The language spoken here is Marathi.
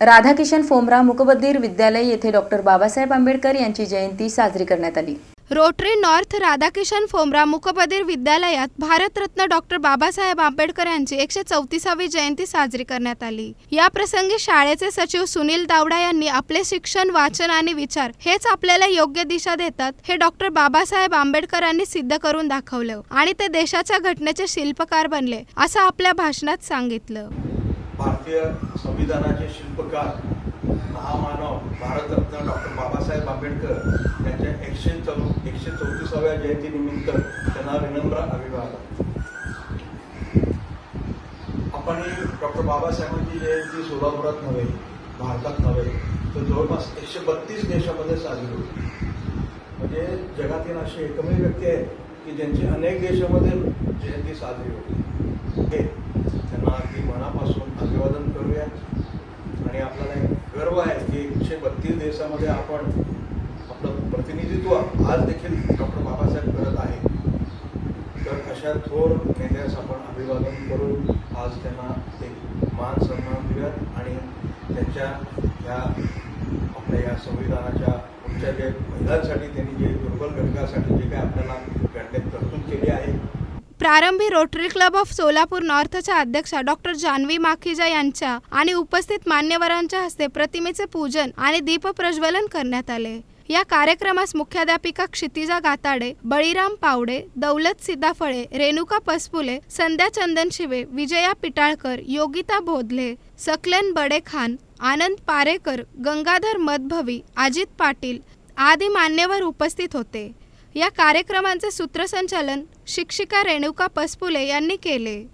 राधाकिशन फोमरा मुकबधीर विद्यालय येथे डॉक्टर बाबासाहेब आंबेडकर यांची जयंती साजरी करण्यात आली. रोटरी नॉर्थ राधाकिशन फोमरा मुकबधीर विद्यालयात भारतरत्न डॉक्टर बाबासाहेब आंबेडकर यांची एकशे चौतीसावी जयंती साजरी करण्यात आली. या प्रसंगी शाळेचे सचिव सुनील दावडा यांनी आपले शिक्षण वाचन आणि विचार हेच आपल्याला योग्य दिशा देतात हे डॉक्टर बाबासाहेब आंबेडकरांनी सिद्ध करून दाखवलं आणि ते देशाच्या घटनेचे शिल्पकार बनले असं आपल्या भाषणात सांगितलं. भारतीय संविधानाचे शिल्पकार महामानव भारतरत्न डॉक्टर बाबासाहेब आंबेडकर यांच्या एकशे चौ एकशे चौतीसाव्या जयंतीनिमित्त त्यांना विनम्र अभिवादन. आपण डॉक्टर बाबासाहेबांची जयंती सोलापुरात नव्हे भारतात नव्हे तर जवळपास एकशे बत्तीस देशामध्ये साजरी होती म्हणजे जगातील असे एकमेव व्यक्ती आहेत की ज्यांची अनेक देशामध्ये जयंती साजरी होती. हे त्यांना अगदी म्हणा अभिवादन करूया आणि आपल्याला एक गर्व आहे की तीन देशामध्ये आपण आपलं प्रतिनिधित्व आज देखील डॉक्टर बाबासाहेब करत आहे तर अशा थोर नेत्यास आपण अभिवादन करून आज त्यांना एक मान सन्मान देऊयात आणि त्यांच्या ह्या आपल्या या संविधानाच्या पुढच्या जे महिलांसाठी त्यांनी जे दुर्बल घटकासाठी जे काय आपल्याला घटनेत तरतूद केली आहे प्रारंभी रोटरी क्लब ऑफ सोलापूर नॉर्थच्या अध्यक्षा डॉक्टर जान्हवी माखीजा यांच्या आणि उपस्थित मान्यवरांच्या हस्ते प्रतिमेचे पूजन आणि दीपप्रज्वलन करण्यात आले. या कार्यक्रमास मुख्याध्यापिका क्षितिजा गाताडे बळीराम पावडे दौलत सीताफळे रेणुका पसपुले संध्या चंदन शिवे विजया पिटाळकर योगिता बोधले सकलन बडे खान आनंद पारेकर गंगाधर मधभवी अजित पाटील आदी मान्यवर उपस्थित होते. या कार्यक्रमांचे सूत्रसंचालन शिक्षिका रेणुका पसपुले यांनी केले.